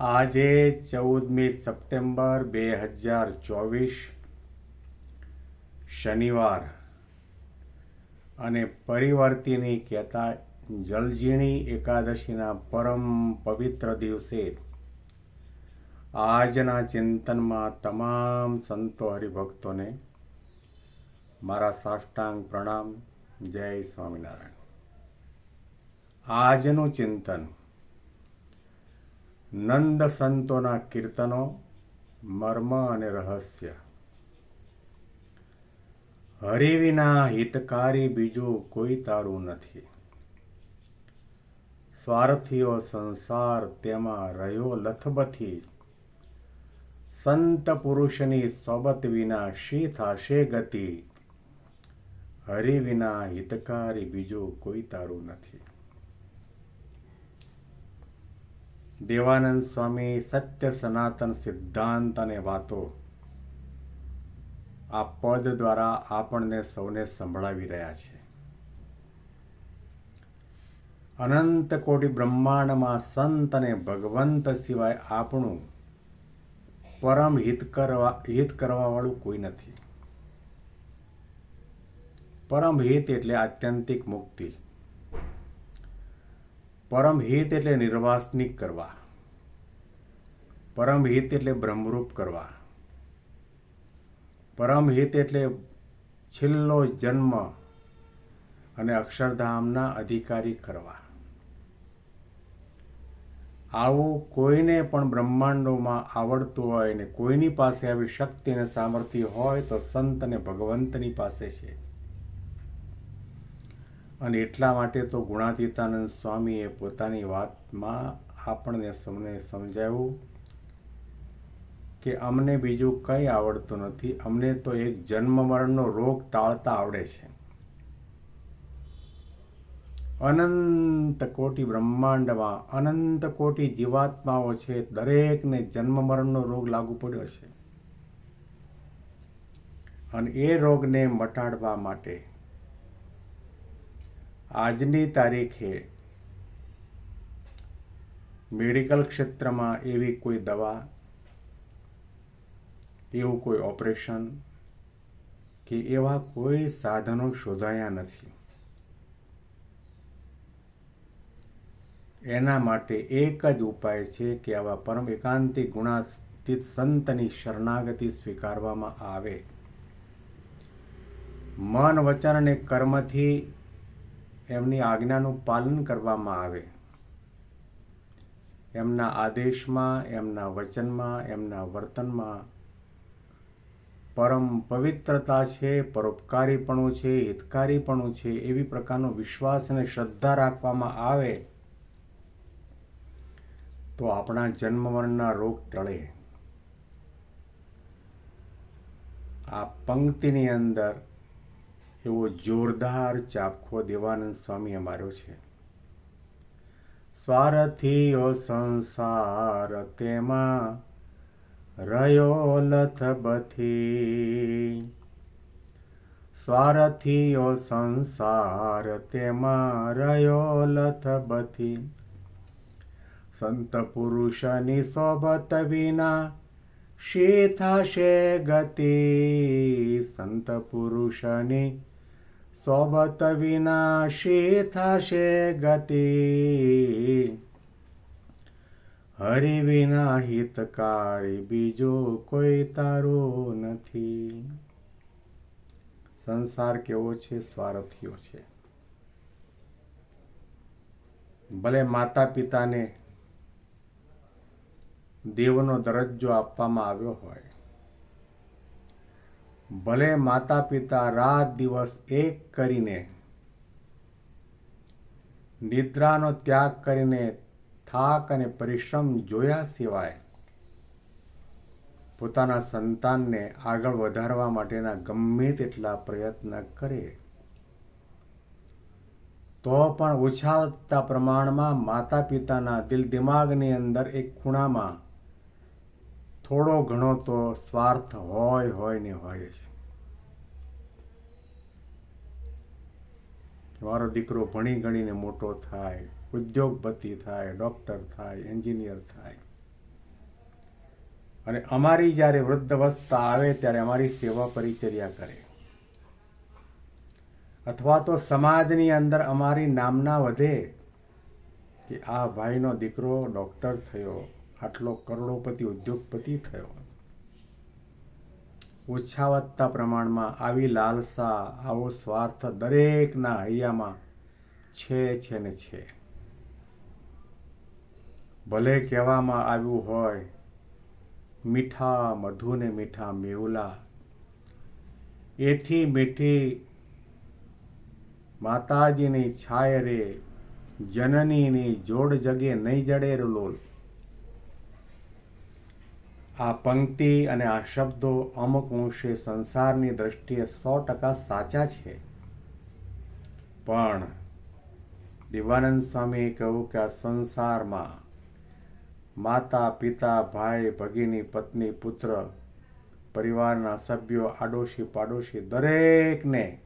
આજે ચૌદમી સપ્ટેમ્બર બે હજાર ચોવીસ, શનિવાર. અને પરિવર્તિની કહેતા જલજીણી એકાદશીના પરમ પવિત્ર દિવસે આજના ચિંતનમાં તમામ સંતો હરિભક્તોને મારા સાષ્ટાંગ પ્રણામ. જય સ્વામિનારાયણ. આજનું ચિંતન નંદ સંતોના કીર્તનો, મર્મ અને રહસ્ય. હરિ વિના હિતકારી બીજું કોઈ તારું નથી. સ્વાર્થીઓ સંસાર તેમાં રહ્યો લથબથી. સંત પુરુષની સોબત વિના શી થાશે ગતિ? હરિ વિના હિતકારી બીજું કોઈ તારું નથી. દેવાનંદ સ્વામી સત્ય સનાતન સિદ્ધાંત અને વાતો આ પદ દ્વારા આપણને સૌને સંભળાવી રહ્યા છે. અનંત કોટી બ્રહ્માંડમાં સંત અને ભગવંત સિવાય આપણું પરમ હિત કરવા, હિત કરવાવાળું કોઈ નથી. પરમ હિત એટલે આત્યંતિક મુક્તિ. પરમ હિત એટલે નિર્વાસનિક કરવા. પરમ હિત એટલે બ્રહ્મરૂપ કરવા. પરમ હિત એટલે છેલ્લો જન્મ અને અક્ષરધામના અધિકારી કરવા. આવું કોઈને પણ બ્રહ્માંડોમાં આવડતું હોય ને કોઈની પાસે આવી શક્તિ અને સામર્થ્ય હોય તો સંત અને ભગવંતની પાસે છે. અને એટલા માટે તો ગુણાતીતાનંદ સ્વામીએ પોતાની વાતમાં આપણને સમને સમજાવ્યું કે અમને બીજું કંઈ આવડતું નથી. અમને તો એક જન્મ મરણનો રોગ ટાળતા આવડે છે. અનંત કોટી બ્રહ્માંડમાં અનંત કોટી જીવાત્માઓ છે. દરેકને જન્મ મરણનો રોગ લાગુ પડ્યો છે. અને એ રોગને મટાડવા માટે આજની તારીખે મેડિકલ ક્ષેત્રમાં એવી કોઈ દવા, એવું કોઈ ઓપરેશન કે એવા કોઈ સાધનો શોધાયા નથી. એના માટે એક જ ઉપાય છે કે આવા પરમ એકાંતિક ગુણાતીત સંતની શરણાગતિ સ્વીકારવામાં આવે. મન, વચન અને કર્મથી એમની આજ્ઞાનું પાલન કરવામાં આવે. એમના આદેશમાં, એમના વચનમાં, એમના વર્તનમાં પરમ પવિત્રતા છે, પરોપકારીપણું છે, હિતકારીપણું છે, એવી પ્રકારનો વિશ્વાસ અને શ્રદ્ધા રાખવામાં આવે તો આપણા જન્મવર્ણના રોગ ટળે. આ પંક્તિની અંદર એવો જોરદાર ચાપખો દેવાનંદ સ્વામી અમારો છે. સ્વાર્થીઓ સંસાર તેમાં રહ્યો લથબથી સ્વાર્થીઓ સંસાર તેમાં રહ્યો લથબથી સંત પુરુષની સોબત વિના શી થશે ગતિ? સંત પુરુષની સોબત વિના શી થશે ગતિ હરિ વિના હિતકારી બીજો કોઈ તારો નથી સંસાર કેવો છે સ્વાર્થીઓ છે ભલે માતા પિતાને દેવનો દરજ્જો આપવામાં આવ્યો હોય. ભલે માતા પિતા રાત દિવસ એક કરીને નિદ્રાનો ત્યાગ કરીને થાક અને પરિશ્રમ જોયા સિવાય પોતાના સંતાનને આગળ વધારવા માટેના ગમે તેટલા પ્રયત્ન કરે. તો પણ ઓછા પ્રમાણમાં માતા પિતાના દિલ દિમાગની અંદર એક ખૂણામાં થોડો ઘણો તો સ્વાર્થ હોય હોય ને હોય છે મારો દીકરો ભણી ગણીને મોટો થાય, ઉદ્યોગપતિ થાય, ડૉક્ટર થાય, એન્જિનિયર થાય. અને અમારી જ્યારે વૃદ્ધવસ્થા આવે ત્યારે અમારી સેવા પરિચર્યા કરે. અથવા તો સમાજની અંદર અમારી નામના વધે કે આ ભાઈનો દીકરો ડૉક્ટર થયો આટલો કરોડોપતિ ઉદ્યોગપતિ થયો. ઓછા વધતા પ્રમાણમાં આવી લાલસા, આવો સ્વાર્થ દરેકના હૈયામાં છે છે ને છે. ભલે કહેવામાં આવ્યું હોય, મીઠા મધુ ને મીઠા મેવલા, એથી મીઠી માતાજીની છાય રે જનનીની જોડ જગે નહીં જડે લોલ. આ પંક્તિ અને આ શબ્દો અમુક અંશે સંસારની દ્રષ્ટિએ સો ટકા સાચા છે. પણ દિવાનંદ સ્વામીએ કહ્યું કે આ સંસારમાં માતા, પિતા, ભાઈ, ભગીની, પત્ની, પુત્ર, પરિવારના સભ્યો, આડોશી પાડોશી દરેકને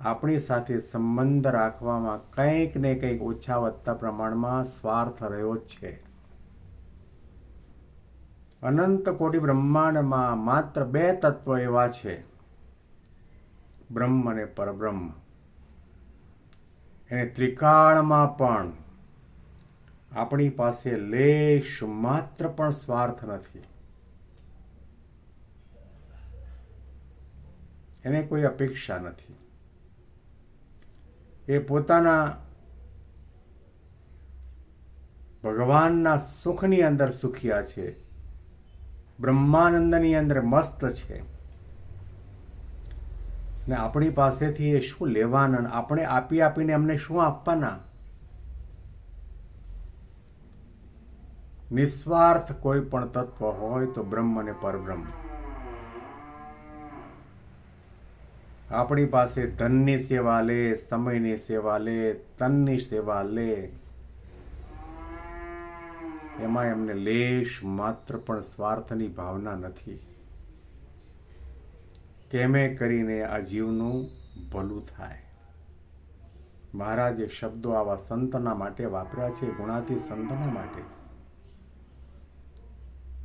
આપણી સાથે સંબંધ રાખવામાં કંઈક ને કંઈક ઓછા વધતા પ્રમાણમાં સ્વાર્થ રહ્યો જ છે. અનંત કોટી બ્રહ્માંડમાં માત્ર બે તત્વ એવા છે. બ્રહ્મ અને પરબ્રહ્મ. એને ત્રિકાળમાં પણ આપણી પાસે લેશ માત્ર પણ સ્વાર્થ નથી. એને કોઈ અપેક્ષા નથી. એ પોતાના ભગવાનના સુખની અંદર સુખિયા છે. બ્રહ્માનંદની અંદર મસ્ત છે. ને આપણી પાસેથી એ શું લેવાના આપણે આપી આપીને એમને શું આપવાના? નિસ્વાર્થ કોઈ પણ તત્વ હોય તો બ્રહ્મ અને પરબ્રહ્મ. આપણી પાસે ધનની સેવા લે, સમયની સેવા લે, તનની સેવા લે. એમાં એમને લેશ માત્ર પણ સ્વાર્થની ભાવના નથી. કેમે કરીને આ જીવનું ભલું થાય? મહારાજે શબ્દો આવા સંતના માટે વાપર્યા છે ગુણાતી સંતના માટે.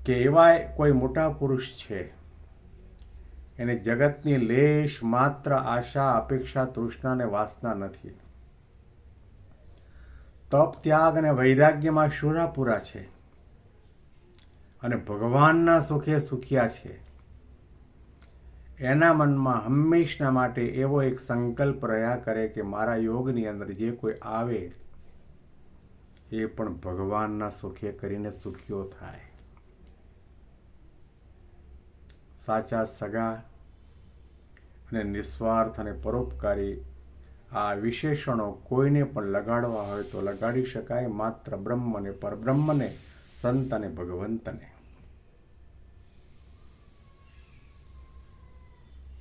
કે એવા કોઈ મોટા પુરુષ છે. એને જગતની લેશ માત્ર આશા, અપેક્ષા તૃષ્ણા અને વાસના નથી. તપ, ત્યાગ અને વૈરાગ્યમાં શુરાપુરા છે. અને ભગવાનના સુખે સુખ્યા છે. એના મનમાં હંમેશના માટે એવો એક સંકલ્પ રહ્યા કરે કે મારા યોગની અંદર જે કોઈ આવે, એ પણ ભગવાનના સુખે કરીને સુખ્યો થાય. સાચા, સગા અને નિસ્વાર્થ અને પરોપકારી આ વિશેષણો કોઈને પણ લગાડવા હોય તો લગાડી શકાય માત્ર બ્રહ્મ અને પરબ્રહ્મને, સંત અને ભગવંતને.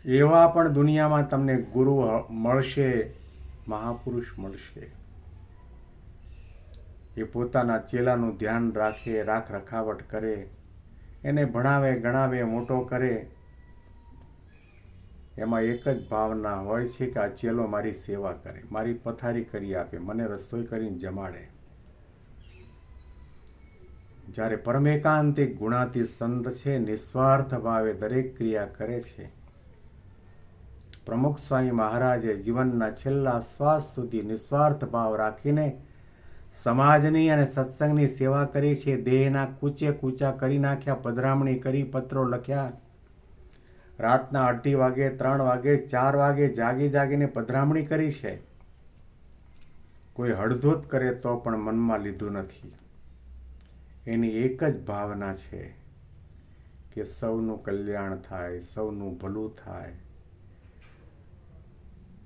એવા પણ દુનિયામાં તમને ગુરુ મળશે, મહાપુરુષ મળશે. એ પોતાના ચેલાનું ધ્યાન રાખે, રાખ રખાવટ કરે, એને ભણાવે, ગણાવે, મોટો કરે એમાં એક જ ભાવના હોય છે કે આ ચેલો મારી સેવા કરે, મારી પથારી કરી આપે, મને રસોઈ કરીને જમાડે. જ્યારે પરમેકાંતિક ગુણાતી સંત છે, નિસ્વાર્થ ભાવે દરેક ક્રિયા કરે છે. પ્રમુખ સ્વામી મહારાજે જીવનના છેલ્લા શ્વાસ સુધી નિસ્વાર્થ ભાવ રાખીને સમાજની અને સત્સંગની સેવા કરી છે, દેહના કૂચે કૂચા કરી નાખ્યા, પધરામણી કરી, પત્રો લખ્યા. રાતના અઢી વાગે, ત્રણ વાગે, ચાર વાગે જાગી જાગીને પધરામણી કરી છે. કોઈ હળધોત કરે તો પણ મનમાં લીધું નથી. એની એક જ ભાવના છે કે સૌનું કલ્યાણ થાય, સૌનું ભલું થાય.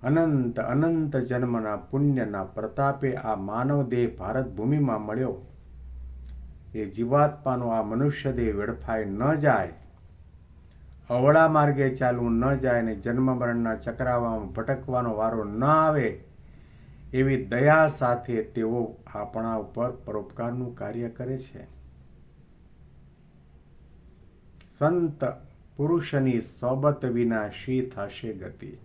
અનંત અનંત જન્મના પુણ્યના પ્રતાપે આ માનવ દેહ ભારત ભૂમિમાં મળ્યો. એ જીવાત્માનો આ મનુષ્ય દેહ વેડફાઈ ન જાય અવળા માર્ગે ચાલવું ન જાય ને જન્મ મરણના ચક્રાવામાં ભટકવાનો વારો ન આવે, એવી દયા સાથે તેઓ આપણા ઉપર પરોપકારનું કાર્ય કરે છે. સંત પુરુષની સોબત વિના શી થશે ગતિ?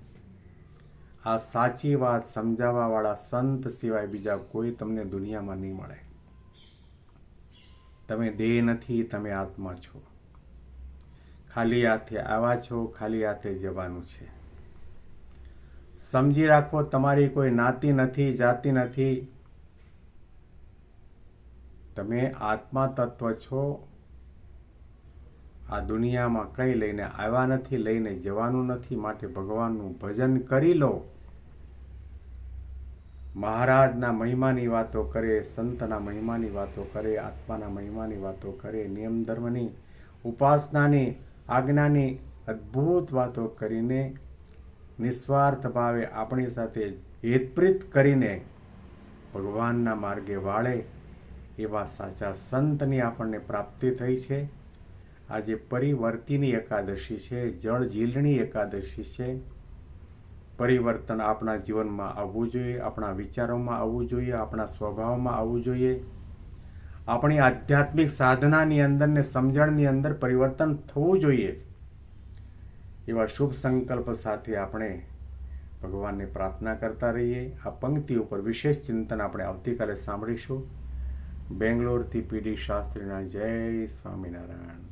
આ સાચી વાત સમજાવવાવાળા સંત સિવાય બીજા કોઈ તમને દુનિયામાં નહીં મળે. તમે દેહ નથી, તમે આત્મા છો. ખાલી હાથે આવ્યા છો, ખાલી હાથે જવાનું છે. સમજી રાખો, તમારી કોઈ નાતી નથી, જાતિ નથી. તમે આત્મા તત્વ છો. આ દુનિયામાં કંઈ લઈને આવ્યા નથી, લઈને જવાનું નથી, માટે ભગવાનનું ભજન કરી લો. મહારાજના મહિમાની વાતો કરે, સંતના મહિમાની વાતો કરે, આત્માના મહિમાની વાતો કરે, નિયમ ધર્મની ઉપાસનાની આજ્ઞાની અદ્ભુત વાતો કરીને નિસ્વાર્થ ભાવે આપણી સાથે હેતપ્રીત કરીને ભગવાનના માર્ગે વાળે એવા સાચા સંતની આપણને પ્રાપ્તિ થઈ છે. આજે પરિવર્તિની એકાદશી છે, જળ ઝીલણી એકાદશી છે. પરિવર્તન આપણા જીવનમાં આવવું જોઈએ, આપણા વિચારોમાં આવવું જોઈએ, આપણા સ્વભાવમાં આવવું જોઈએ. આપણી આધ્યાત્મિક સાધનાની અંદર ને સમજણની અંદર પરિવર્તન થવું જોઈએ. એવા શુભ સંકલ્પ સાથે આપણે ભગવાનને પ્રાર્થના કરતા રહીએ. આ પંક્તિ ઉપર વિશેષ ચિંતન આપણે આવતીકાલે સાંભળીશું. બેંગ્લોરથી પીડી શાસ્ત્રીના જય સ્વામિનારાયણ.